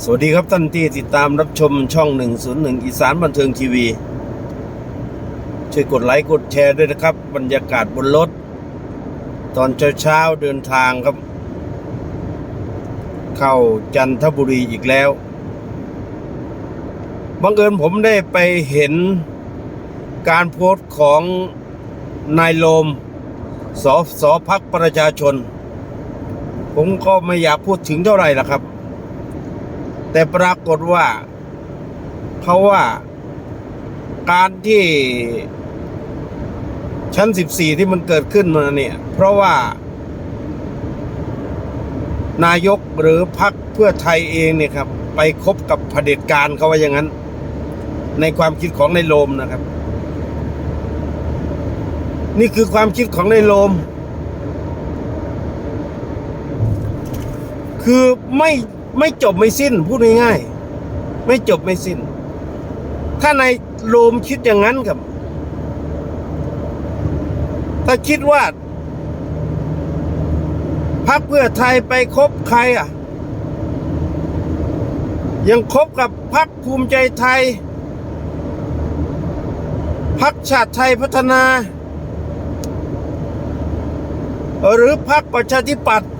สวัสดีครับท่านที่ติดตามรับชมช่อง 101 อีสานบันเทิงทีวี ช่วยกดไลค์กดแชร์ด้วยนะครับ บรรยากาศบนรถ ตอนเช้าๆเดินทางครับ เข้าจันทบุรีอีกแล้วบังเอิญผมได้ไปเห็นการโพสต์ของนายโลมสสพักประชาชน ผมก็ไม่อยากพูดถึงเท่าไหร่ละครับ แต่ปรากฏว่าเขาว่าการที่ชั้น 14 ที่มันเกิดขึ้นมาเนี่ย เพราะว่า นายกหรือพักเพื่อไทยเองเนี่ยครับ ไปคบกับเผด็จการเขาว่าอย่างนั้น ในความคิดของในโลมนะครับ นี่คือความคิดของในโลม คือไม่ ไม่จบไม่สิ้นพูดง่ายๆไม่จบไม่สิ้น ถ้าในายโลมคิดอย่างนั้นครับ ถ้าคิดว่าพักเพื่อไทยไปคบใครอะ ยังคบกับพักภูมิใจไทย พักชาติไทยพัฒนา หรือพักประชาธิปัตย์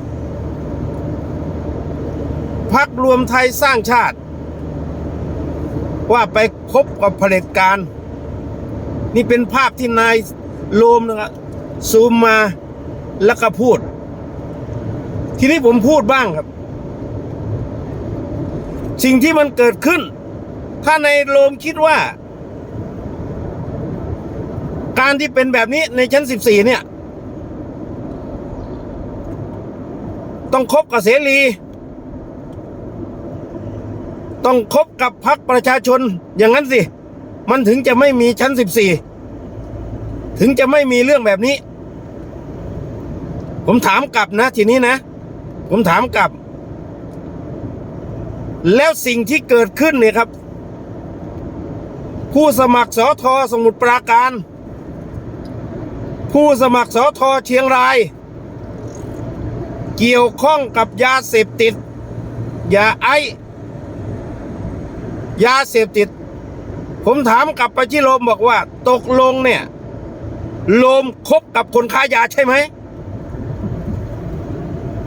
พักรวมไทยสร้างชาติ ว่าไปคบกับเผด็จการ นี่เป็นภาพที่นายโลมนะครับซูมมาแล้วก็พูด ทีนี้ผมพูดบ้างครับ สิ่งที่มันเกิดขึ้น ถ้านายโลมคิดว่า การที่เป็นแบบนี้ในชั้น 14 เนี่ย ต้องคบกับเสรี ต้องคบกับพรรคประชาชนอย่างนั้นสิ มันถึงจะไม่มีชั้น14ถึงจะไม่มีเรื่องแบบนี้ ผมถามกลับนะทีนี้นะ ผมถามกลับ แล้วสิ่งที่เกิดขึ้นเนี่ยครับ ผู้สมัครสอทอสมุทรปราการ ผู้สมัครสอทอเชียงราย เกี่ยวข้องกับยาเสพติดยาไอ ยาเสพติด ผมถามกลับไปที่โลมบอกว่า ตกลงเนี่ยโลมคบกับคนค้ายาใช่ไหม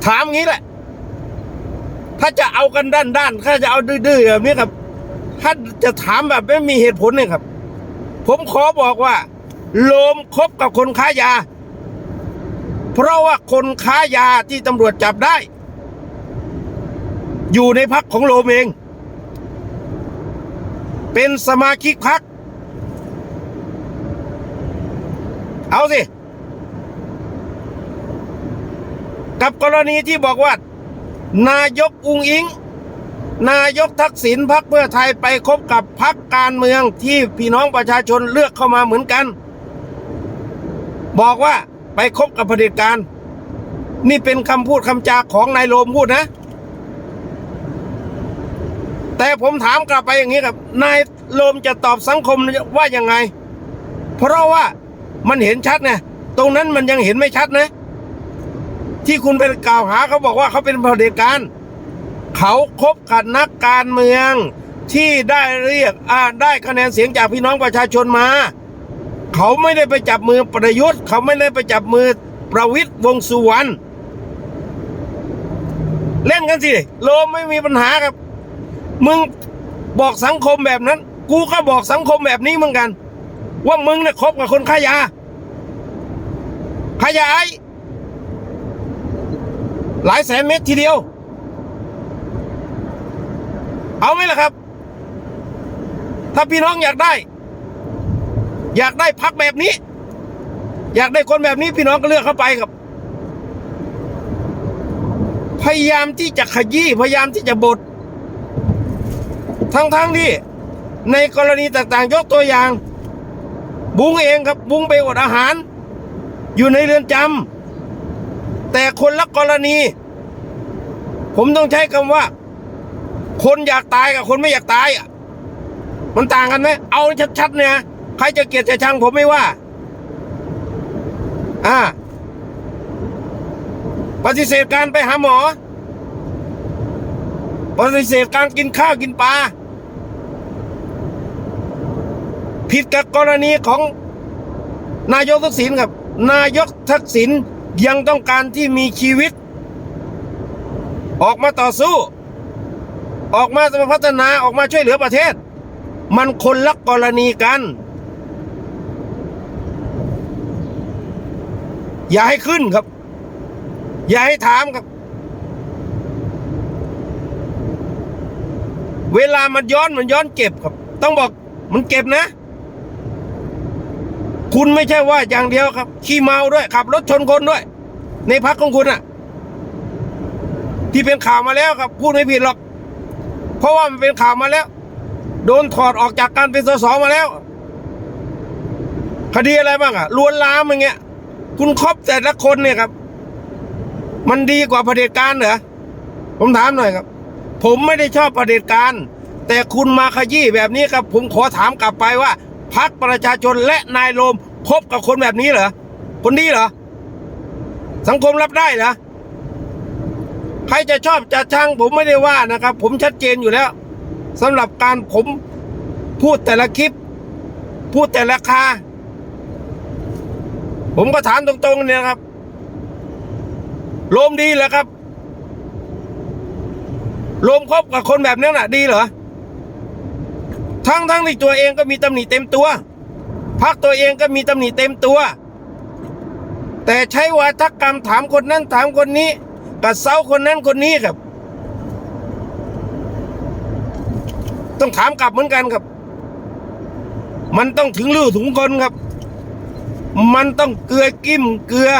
ถามงี้แหละ ถ้าจะเอากันด้านด้านถ้าจะเอาดื้อๆแบบนี้ครับ ถ้าจะถามแบบไม่มีเหตุผลเนี่ยครับ ผมขอบอกว่าโลมคบกับคนค้ายา เพราะว่าคนค้ายาที่ตำรวจจับได้ อยู่ในพักของโลมเอง เป็นสมาชิกพัก เอาสิ กับกรณีที่บอกว่า นายกอุงอิง นายกทักษิณพักเพื่อไทยไปคบกับพักการเมืองที่พี่น้องประชาชนเลือกเข้ามาเหมือนกัน บอกว่าไปคบกับเผด็จการ นี่เป็นคำพูดคำจาของนายโลมพูดนะ แต่ผมถามกลับไปอย่างนี้ครับ นายโลมจะตอบสังคมว่ายังไง เพราะว่ามันเห็นชัดนะตรงนั้นมันยังเห็นไม่ชัดนะ ที่คุณไปกล่าวหาเขาบอกว่าเขาเป็นเผด็จการเขาคบกับนักการเมืองที่ได้เรียกอ่าได้คะแนนเสียงจากพี่น้องประชาชนมา เขาไม่ได้ไปจับมือประยุทธ์ เขาไม่ได้ไปจับมือประวิตยวงสุวรรณเล่นกันสิโลมไม่มีปัญหาครับ มึงบอกสังคมแบบนั้น กูก็บอกสังคมแบบนี้เหมือนกัน ว่ามึงเนี่ยคบกับคนค้ายาค้ายาไอหลายแสนเม็ดทีเดียว เอาไหมล่ะครับ ถ้าพี่น้องอยากได้ อยากได้พักแบบนี้ อยากได้คนแบบนี้พี่น้องก็เลือกเข้าไปครับ พยายามที่จะขยี้พยายามที่จะบด ทั้งๆทที่ในกรณีต่างๆ ยกตัวอย่าง บุ้งเองครับบุ้งไปอดอาหาร อยู่ในเรือนจำแต่คนละกรณี ผมต้องใช้คำว่า คนอยากตายกับคนไม่อยากตายอะมันต่างกันไหมเอาชัดๆเนี่ยใครจะเกลียดจะชังผมไม่ว่า อ่า ปฏิเสธการไปหาหมอ ปฏิเสธการกินข้าวกินปลา ผิดกับกรณีของนายกทักษิณครับ นายกทักษิณยังต้องการที่มีชีวิต ออกมาต่อสู้ ออกมาพัฒนาออกมาช่วยเหลือประเทศ มันคนละกรณีกัน อย่าให้ขึ้นครับ อย่าให้ถามครับ เวลามันย้อนมันย้อนเก็บครับ ต้องบอกมันเก็บนะ คุณไม่ใช่ว่าอย่างเดียวครับ ขี้เมาด้วยขับรถชนคนด้วย ในพักของคุณอะที่เป็นข่าวมาแล้วครับ พูดไม่ผิดหรอก เพราะว่ามันเป็นข่าวมาแล้ว โดนถอดออกจากการเป็นสสมาแล้ว คดีอะไรบ้างอะลวนลามอย่างเงี้ย คุณครบแต่ละคนเนี่ยครับ มันดีกว่าเผด็จการเหรอผมถามหน่อยครับ ผมไม่ได้ชอบเผด็จการ แต่คุณมาขยี้แบบนี้ครับ ผมขอถามกลับไปว่า พักประชาชนและนายโรมคบกับคนแบบนี้เหรอ คนนี้เหรอ สังคมรับได้เหรอ ใครจะชอบจะชังผมไม่ได้ว่านะครับ ผมชัดเจนอยู่แล้วสำหรับการผมพูดแต่ละคลิป พูดแต่ละคาผมก็ถามตรงๆเนี่ยครับโลมดีเหรอครับโลมคบกับคนแบบนั้นน่ะ ดีเหรอ ทั้งทั้งที่ตัวเองก็มีตำหนิเต็มตัวพักตัวเองก็มีตำหนิเต็มตัว แต่ใช้วาทกรรมถามคนนั้นถามคนนี้กับเซาคนนั้นคนนี้ครับ ต้องถามกลับเหมือนกันครับ มันต้องถึงลือถึงคนครับ มันต้องเกลือกิ้มเกลือ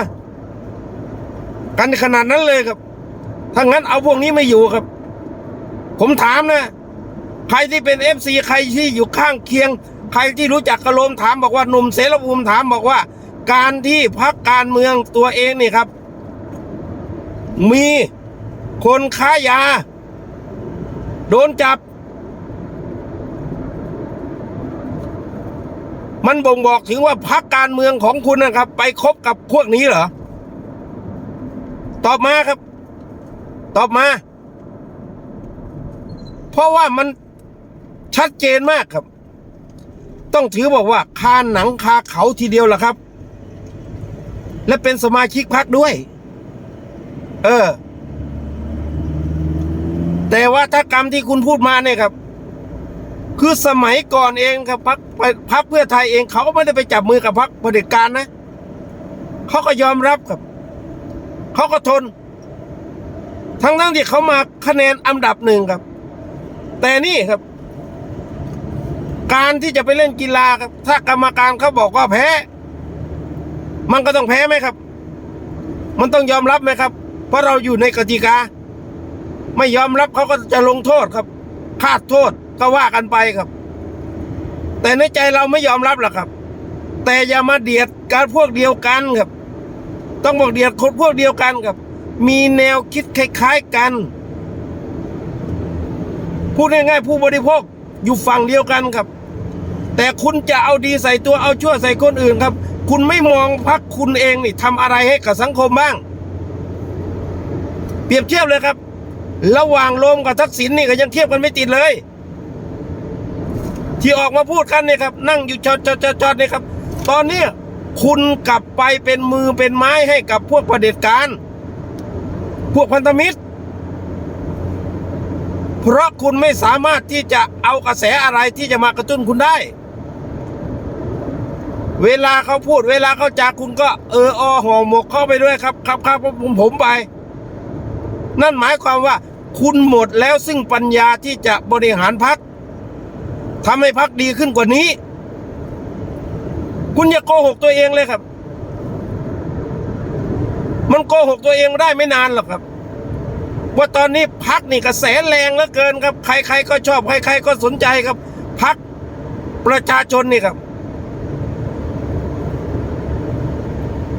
กันขนาดนั้นเลยครับถ้างั้นเอาพวกนี้ไม่อยู่ครับ ผมถามนะ ใครที่เป็นเอฟซีใครที่อยู่ข้างเคียง ใครที่รู้จักกระโลมถามบอกว่าหนุ่มเสรภูมิถามบอกว่า การที่พักการเมืองตัวเองนี่ครับ มีคนค้ายา โดนจับ มันบ่งบอกถึงว่าพักการเมืองของคุณนะครับ ไปคบกับพวกนี้เหรอ ตอบมาครับ ตอบมา เพราะว่ามัน ชัดเจนมากครับ ต้องถือบอกว่าคาหนังคาเขาทีเดียวล่ะครับ และเป็นสมาชิกพักด้วย เออ แต่ว่าถ้ากรรมที่คุณพูดมาเนี่ยครับ คือสมัยก่อนเองครับพักพักเพื่อไทยเองเขาก็ไม่ได้ไปจับมือกับพักเผด็จการนะเขาก็ยอมรับครับเขาก็ทน ทั้งทั้งที่เขามาคะแนนอันดับหนึ่งครับ แต่นี่ครับ การที่จะไปเล่นกีฬาถ้ากรรมการเขาบอกว่าแพ้ มันก็ต้องแพ้ไหมครับ มันต้องยอมรับไหมครับ เพราะเราอยู่ในกติกา ไม่ยอมรับเขาก็จะลงโทษครับคาดโทษก็ว่ากันไปครับ แต่ในใจเราไม่ยอมรับหรอกครับ แต่อย่ามาเดียดการพวกเดียวกันครับ ต้องบอกเดียดคนพวกเดียวกันครับ มีแนวคิดคล้ายๆกันพูดง่ายๆผู้บริโภคอยู่ฝั่งเดียวกันครับ แต่คุณจะเอาดีใส่ตัวเอาชั่วใส่คนอื่นครับ คุณไม่มองพักคุณเองนี่ทำอะไรให้กับสังคมบ้าง เปรียบเทียบเลยครับ ระหว่างลมกับทักษิณนี่ก็ยังเทียบกันไม่ติดเลย ที่ออกมาพูดกันเนี่ยครับ นั่งอยู่จอดจอดจอดจอดเนี่ยครับ ตอนเนี้คุณกลับไปเป็นมือเป็นไม้ให้กับพวกประเผด็จการ พวกพันธมิตร เพราะคุณไม่สามารถที่จะเอากระแสอะไรที่จะมากระตุ้นคุณได้ เวลาเขาพูดเวลาเขาจากคุณก็เอออห่อหมกเข้าไปด้วยครับครับครับผมผมไป นั่นหมายความว่าคุณหมดแล้วซึ่งปัญญาที่จะบริหารพักทำให้พักดีขึ้นกว่านี้ คุณอย่าโกหกตัวเองเลยครับ มันโกหกตัวเองได้ไม่นานหรอกครับ ว่าตอนนี้พักนี่กระแสแรงเหลือเกินครับ ใคร ๆ ก็ชอบใคร ๆ ก็สนใจครับ พักประชาชนนี่ครับ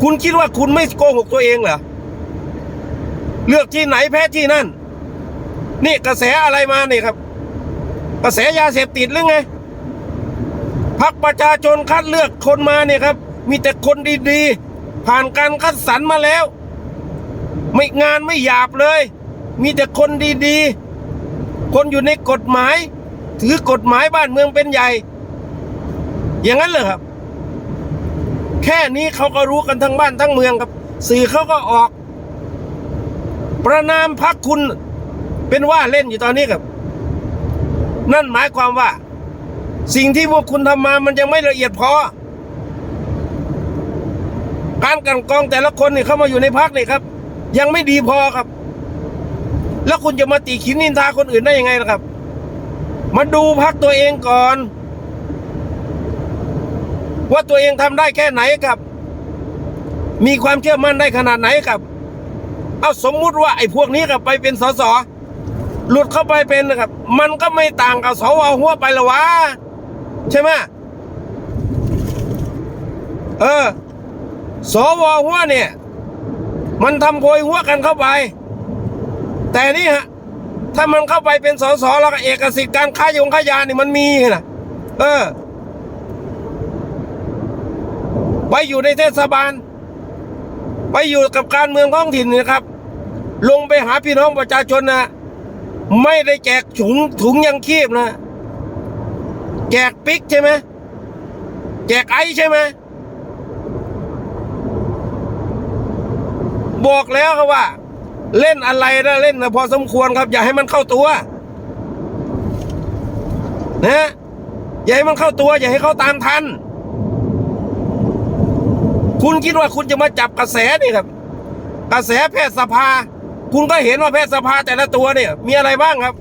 คุณคิดว่าคุณไม่โกหกตัวเองเหรอ เลือกที่ไหนแพ้ที่นั่น นี่กระแสอะไรมาเนี่ยครับ กระแสยาเสพติดหรือไงพักประชาชนคัดเลือกคนมาเนี่ยครับ มีแต่คนดีๆ ผ่านการคัดสรรมาแล้ว ไม่งานไม่หยาบเลย มีแต่คนดีๆ คนอยู่ในกฎหมาย ถือกฎหมายบ้านเมืองเป็นใหญ่ อย่างนั้นเลยครับ แค่นี้เขาก็รู้กันทั้งบ้านทั้งเมืองครับ สื่อเขาก็ออก ประนามพักคุณเป็นว่าเล่นอยู่ตอนนี้ครับ นั่นหมายความว่า สิ่งที่พวกคุณทำมามันยังไม่ละเอียดพอ การกันกองแต่ละคนนี่เข้ามาอยู่ในพักนี่ครับ ยังไม่ดีพอครับ แล้วคุณจะมาตีขินนินทาคนอื่นได้ยังไงล่ะครับ มาดูพักตัวเองก่อน ว่าตัวเองทำได้แค่ไหนครับ มีความเชื่อมั่นได้ขนาดไหนครับ เอาสมมุติว่าไอ้พวกนี้ครับไปเป็นสสหลุดเข้าไปเป็นนะครับ มันก็ไม่ต่างกับสวหัวไปละวะใช่ไหมเออสวหัวเนี่ย มันทำโพยหัวกันเข้าไป แต่นี่ฮะ ถ้ามันเข้าไปเป็นสสแล้วก็เอกสิทธิ์การค้ายงค้ายานี่มันมีนะเออ ไปอยู่ในเทศบาล ไปอยู่กับการเมืองท้องถิ่นนะครับ ลงไปหาพี่น้องประชาชนนะไม่ได้แจกถุงถุงยังคีบนะ แจกปิ๊กใช่ไหมแจกไอใช่ไหมบอกแล้วครับว่า เล่นอะไรนะเล่นนะพอสมควรครับ อย่าให้มันเข้าตัวนะอย่าให้มันเข้าตัว อย่าให้เขาตามทัน คุณคิดว่าคุณจะมาจับกระแสนี่ครับ กระแสแพทยสภา คุณก็เห็นว่าแพทยสภาแต่ละตัวเนี่ย มีอะไรบ้างครับ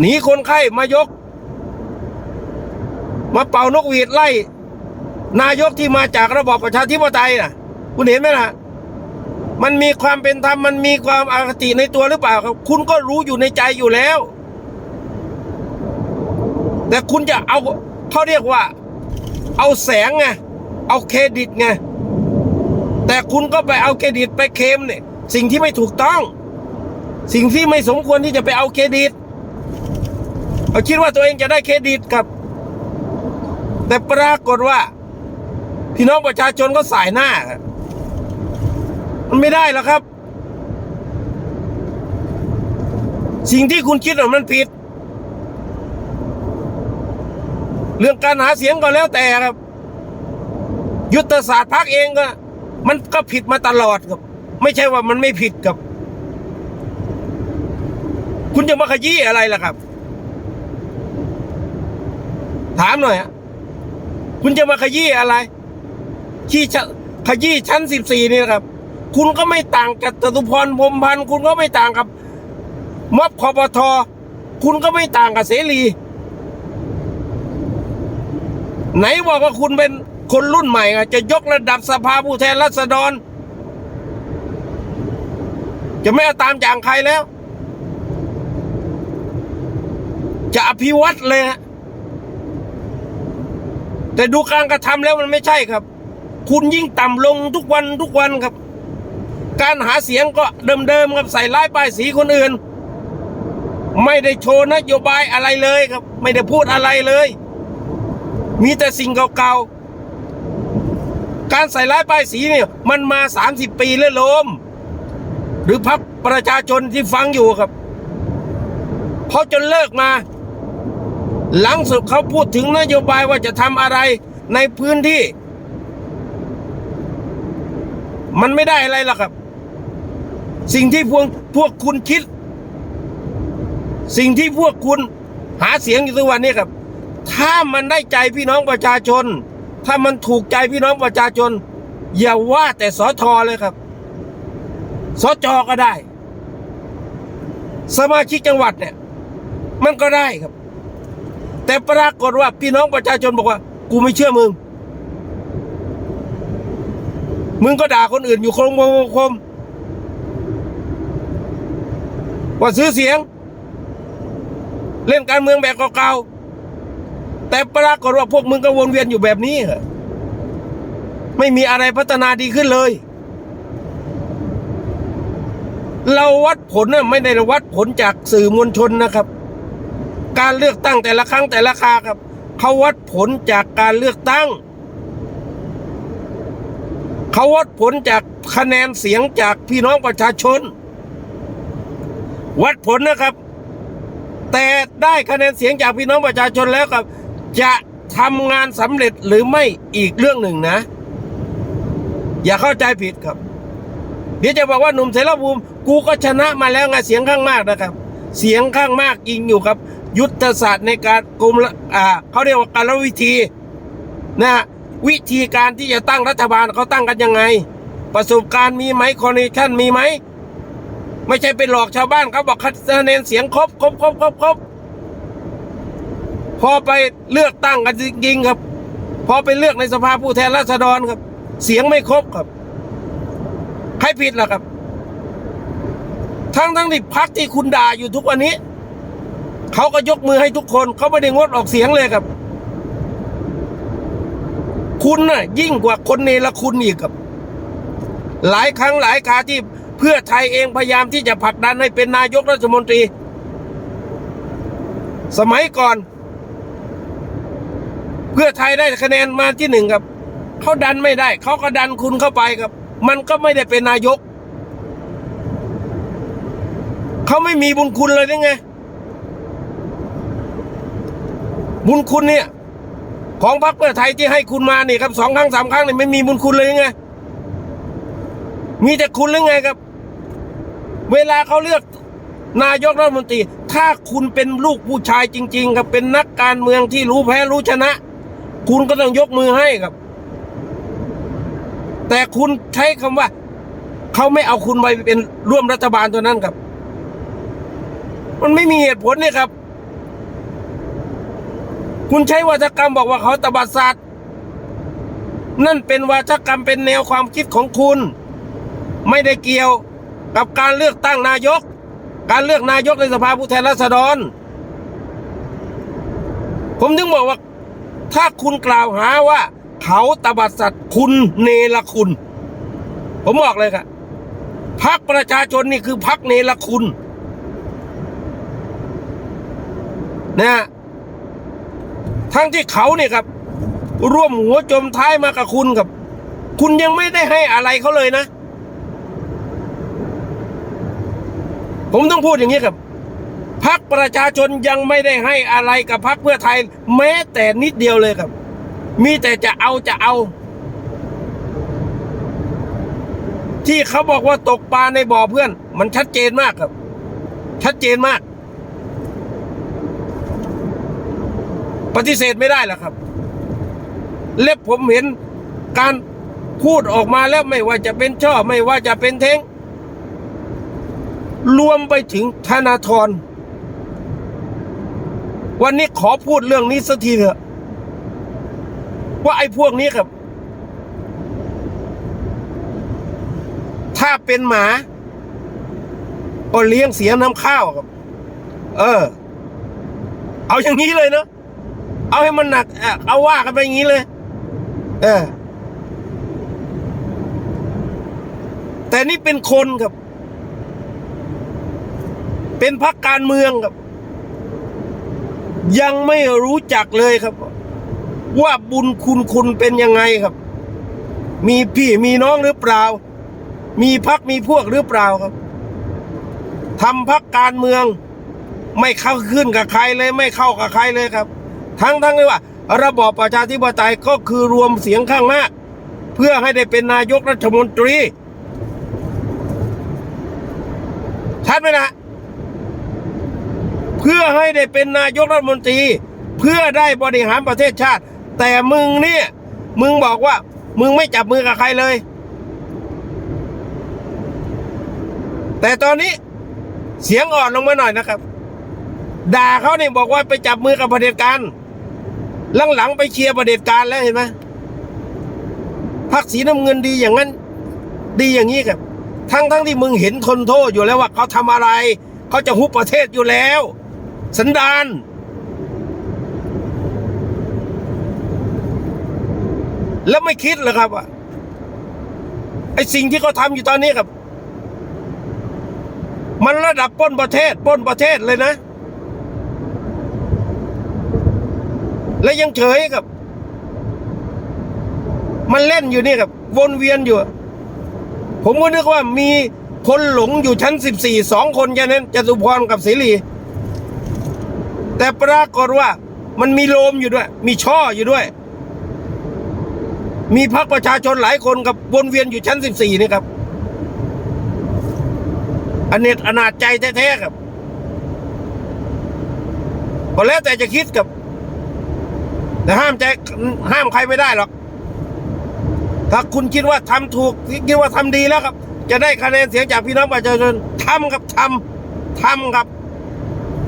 หนีคนไข้มายก มาเป่านกหวีดไล่ นายกที่มาจากระบอบประชาธิปไตยน่ะคุณเห็นไหมล่ะ มันมีความเป็นธรรมมันมีความอคติในตัวหรือเปล่าครับ คุณก็รู้อยู่ในใจอยู่แล้ว แต่คุณจะเอาเขาเรียกว่า เอาแสงไงเอาเครดิตไงแต่คุณก็ไปเอาเครดิตไปเคมเนี่ย สิ่งที่ไม่ถูกต้อง สิ่งที่ไม่สมควรที่จะไปเอาเครดิตเอาคิดว่าตัวเองจะได้เครดิตครับ แต่ปรากฏว่า พี่น้องประชาชนก็สายหน้าครับมันไม่ได้แล้วครับ สิ่งที่คุณคิดว่ามันผิด เรื่องการหาเสียงก็แล้วแต่ครับ ยุทธศาสตร์พรรคเองก็มันก็ผิดมาตลอดครับ ไม่ใช่ว่ามันไม่ผิดครับ คุณจะมาขยี้อะไรล่ะครับ ถามหน่อยฮะคุณจะมาขยี้อะไรขี้ขยี้ชั้นสิบสี่นี่นะครับ คุณก็ไม่ต่างกับจตุพรพรมพันธ์คุณก็ไม่ต่างกับม็อบคอปทคุณก็ไม่ต่างกับเสรี ไหนบอกว่าคุณเป็นคนรุ่นใหม่อะจะยกระดับสภาผู้แทนราษฎร จะไม่เอาตามอย่างใครแล้ว จะอภิวัตเลยฮะแต่ดูการกระทำแล้วมันไม่ใช่ครับ คุณยิ่งต่ำลงทุกวันทุกวันครับ การหาเสียงก็เดิมๆครับใส่ร้ายป้ายสีคนอื่น ไม่ได้โชว์นโยบายอะไรเลยครับ ไม่ได้พูดอะไรเลย มีแต่สิ่งเก่าๆ การใส่ร้ายป้ายสีเนี่ยมันมาสามสิบปีแล้วลม หรือพักประชาชนที่ฟังอยู่ครับเขาจนเลิกมา หลังสุดเขาพูดถึงนโยบายว่าจะทำอะไรในพื้นที่ มันไม่ได้อะไรหรอกครับ สิ่งที่พวกพวกคุณคิด สิ่งที่พวกคุณหาเสียงอยู่ทุกวันนี้ครับ ถ้ามันได้ใจพี่น้องประชาชน ถ้ามันถูกใจพี่น้องประชาชน อย่าว่าแต่สอทอเลยครับสจก็ได้ สมาชิกจังหวัดเนี่ย มันก็ได้ครับ แต่ปรากฏว่าพี่น้องประชาชนบอกว่า กูไม่เชื่อมึง มึงก็ด่าคนอื่นอยู่โคมโคมโคมว่าซื้อเสียง เล่นการเมืองแบบเก่าๆ แต่ปรากฏว่าพวกมึงก็วนเวียนอยู่แบบนี้เหรอไม่มีอะไรพัฒนาดีขึ้นเลย เราวัดผลน่ะไม่ได้วัดผลจากสื่อมวลชนนะครับ การเลือกตั้งแต่ละครั้งแต่ละคาครับเขาวัดผลจากการเลือกตั้งเขาวัดผลจากคะแนนเสียงจากพี่น้องประชาชน วัดผลนะครับ แต่ได้คะแนนเสียงจากพี่น้องประชาชนแล้วครับ จะทำงานสำเร็จหรือไม่อีกเรื่องหนึ่งนะ อย่าเข้าใจผิดครับ เดี๋ยวจะบอกว่าหนุ่มเสรภูมิ กูก็ชนะมาแล้วไงเสียงข้างมากนะครับ เสียงข้างมากจริงอยู่ครับ ยุทธศาสตร์ในการกลุ่มอ่าเขาเรียกว่าการวิธีนะฮะวิธีการที่จะตั้งรัฐบาลเขาตั้งกันยังไง ประสบการณ์มีไหมคอนเนคชั่นมีไหมไม่ใช่ไปหลอกชาวบ้านเขาบอกคะแนนเสียงครบครบครบครบครบ พอไปเลือกตั้งกันจริงๆครับ พอไปเลือกในสภาผู้แทนราษฎรครับ เสียงไม่ครบครับ ใครผิดล่ะครับ ทั้งทั้งที่พักที่คุณด่าอยู่ทุกวันนี้ เขาก็ยกมือให้ทุกคน เขาไม่ได้งดออกเสียงเลยครับ คุณน่ะ ยิ่งกว่าคนเนรคุณอีกครับ หลายครั้งหลายคราที่เพื่อไทยเองพยายามที่จะผลักดันให้เป็นนายกรัฐมนตรี สมัยก่อน เพื่อไทยได้คะแนนมาที่หนึ่งครับเขาดันไม่ได้ เขาก็ดันคุณเข้าไปครับ มันก็ไม่ได้เป็นนายก เขาไม่มีบุญคุณเลยได้ไง บุญคุณเนี่ย ของพรรคเพื่อไทยที่ให้คุณมานี่ครับสองครั้งสามครั้งเนี่ยไม่มีบุญคุณเลยไง มีแต่คุณหรือไงครับ เวลาเขาเลือกนายกรัฐมนตรี ถ้าคุณเป็นลูกผู้ชายจริง ๆ ครับเป็นนักการเมืองที่รู้แพ้รู้ชนะ คุณก็ต้องยกมือให้ครับ แต่คุณใช้คำว่า เขาไม่เอาคุณไปเป็นร่วมรัฐบาลตัวนั้นครับ มันไม่มีเหตุผลเนี่ยครับ คุณใช้วาทกรรมบอกว่าเขาตบัดสัตว์นั่นเป็นวาทกรรมเป็นแนวความคิดของคุณ ไม่ได้เกี่ยวกับการเลือกตั้งนายก การเลือกนายกในสภาผู้แทนราษฎร ผมถึงบอกว่า ถ้าคุณกล่าวหาว่า เขาตบัดสัตว์คุณเนรคุณ ผมบอกเลยครับพักประชาชนนี่คือพักเนรคุณนะฮะทั้งที่เขาเนี่ยครับ ร่วมหัวจมท้ายมากับคุณครับ คุณยังไม่ได้ให้อะไรเขาเลยนะ ผมต้องพูดอย่างนี้ครับ พักประชาชนยังไม่ได้ให้อะไรกับพักเพื่อไทย แม้แต่นิดเดียวเลยครับ มีแต่จะเอาจะเอา ที่เขาบอกว่าตกปลาในบ่อเพื่อน มันชัดเจนมากครับ ชัดเจนมาก ปฏิเสธไม่ได้หรอกครับ เล็บผมเห็นการพูดออกมาแล้วไม่ว่าจะเป็นช่อไม่ว่าจะเป็นเท้งรวมไปถึงธนาธร วันนี้ขอพูดเรื่องนี้สักทีเถอะ ว่าไอ้พวกนี้ครับ ถ้าเป็นหมาก็เลี้ยงเสียน้ำข้าวครับ เออ เอาอย่างนี้เลยเนาะเอาให้มันหนักอะเอาว่ากันไปอย่างนี้เลย เออ แต่นี่เป็นคนครับ เป็นพักการเมืองครับ ยังไม่รู้จักเลยครับ ว่าบุญคุณคุณเป็นยังไงครับ มีพี่มีน้องหรือเปล่า มีพักมีพวกหรือเปล่าครับทำพักการเมือง ไม่เข้าขึ้นกับใครเลย ไม่เข้ากับใครเลยครับ ทั้งทั้งเลยว่า ระบอบประชาธิปไตยก็คือรวมเสียงข้างมาก เพื่อให้ได้เป็นนายกรัฐมนตรีชัดไหมนะ เพื่อให้ได้เป็นนายกรัฐมนตรี เพื่อได้บริหารประเทศชาติ แต่มึงเนี่ย มึงบอกว่า มึงไม่จับมือกับใครเลย แต่ตอนนี้เสียงอ่อนลงมาหน่อยนะครับ ด่าเขาเนี่ยบอกว่าไปจับมือกับประเด็จการหลังๆไปเชียร์ประเด็จการแล้วเห็นไหมพักสีน้ำเงินดีอย่างนั้น ดีอย่างนี้ครับ ทั้งทั้งที่มึงเห็นทนโทษอยู่แล้วว่าเขาทำอะไร เขาจะฮุบประเทศอยู่แล้ว สันดานแล้วไม่คิดเหรอครับว่าไอ้สิ่งที่เขาทำอยู่ตอนนี้ครับ มันระดับป้นประเทศป้นประเทศเลยนะ และยังเฉยครับ มันเล่นอยู่นี่ครับ วนเวียนอยู่ ผมก็นึกว่ามีคนหลงอยู่ชั้นสิบสี่สองคนแค่นั้นจตุพรกับเสรี แต่ปรากฏว่ามันมีโลมอยู่ด้วย มีช่ออยู่ด้วย มีพรรคประชาชนหลายคนกับวนเวียนอยู่ชั้นสิบสี่นี่ครับอเนจอนาจใจแท้ๆครับก็แล้วแต่จะคิดกับแต่ห้ามใจห้ามใครไม่ได้หรอก ถ้าคุณคิดว่าทำถูกคิดว่าทำดีแล้วครับ จะได้คะแนนเสียงจากพี่น้องประชาชนทำครับทำทำครับ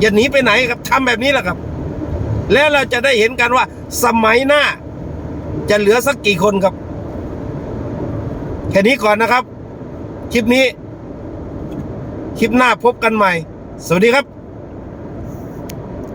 อย่าหนีไปไหนครับทำแบบนี้แหละครับ แล้วเราจะได้เห็นกันว่า สมัยหน้า จะเหลือสักกี่คนครับ แค่นี้ก่อนนะครับ คลิปนี้ คลิปหน้าพบกันใหม่ สวัสดีครับ